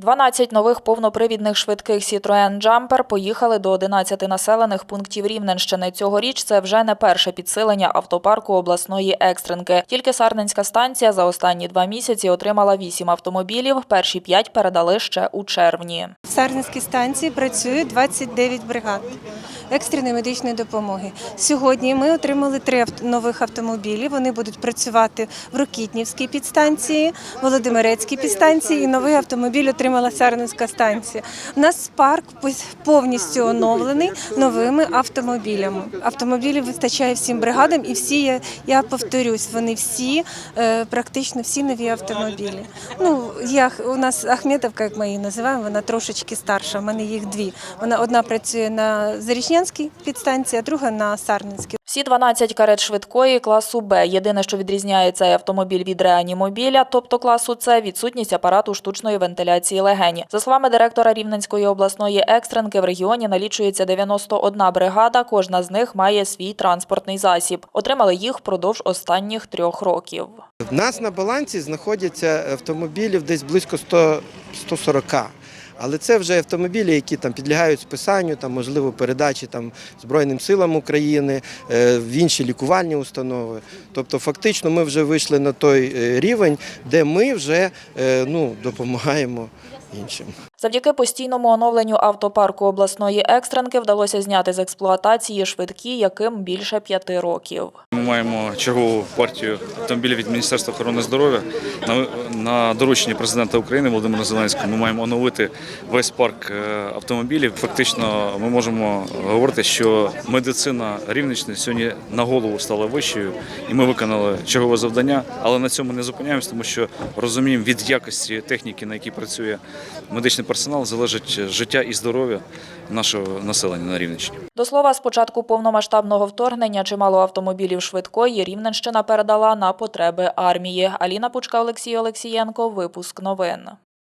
12 нових повнопривідних швидких Citroen Jumper поїхали до 11 населених пунктів Рівненщини. Цьогоріч це вже не перше підсилення автопарку обласної екстренки. Тільки Сарненська станція за останні два місяці отримала 8 автомобілів. Перші 5 передали ще у червні. В Сарненській станції працює 29 бригад екстреної медичної допомоги. Сьогодні ми отримали три нових автомобілі. Вони будуть працювати в Рокітнівській підстанції, Володимирецькій підстанції і новий автомобіль отримала Сарненська станція. У нас парк повністю оновлений новими автомобілями. Автомобілів вистачає всім бригадам, і всі я, я повторюсь, вони всі е, практично всі нові автомобілі. Ну я у нас Ахметовка, як ми її називаємо, вона трошечки старша. У мене їх дві. Вона одна працює на Зарічнянській підстанції, а друга на Сарненській. Всі 12 карет швидкої класу Б. Єдине, що відрізняє цей автомобіль від реанімобіля, тобто класу С, відсутність апарату штучної вентиляції легені. За словами директора Рівненської обласної екстренки, в регіоні налічується 91 бригада. Кожна з них має свій транспортний засіб. Отримали їх впродовж останніх трьох років. В нас на балансі знаходяться автомобілів десь близько 100, 140. Але це вже автомобілі, які там підлягають списанню, там можливо передачі там Збройним силам України, е, в інші лікувальні установи. Тобто, фактично, ми вже вийшли на той е, рівень, де ми вже е, ну, допомагаємо іншим. Завдяки постійному оновленню автопарку обласної екстренки вдалося зняти з експлуатації швидкі, яким більше п'яти років. Ми маємо чергову партію автомобілів від Міністерства охорони здоров'я. На, доручення президента України Володимира Зеленського ми маємо оновити весь парк е, автомобілів. Фактично, ми можемо говорити, що медицина Рівненщини сьогодні на голову стала вищою, і ми виконали чергове завдання. Але на цьому не зупиняємося, тому що розуміємо, від якості техніки, на якій працює медичний персонал, залежить життя і здоров'я нашого населення на Рівненщині. До слова, з початку повномасштабного вторгнення чимало автомобілів швидкої Рівненщина передала на потреби армії. Аліна Пучка, Олексій Олексієнко. Випуск новин.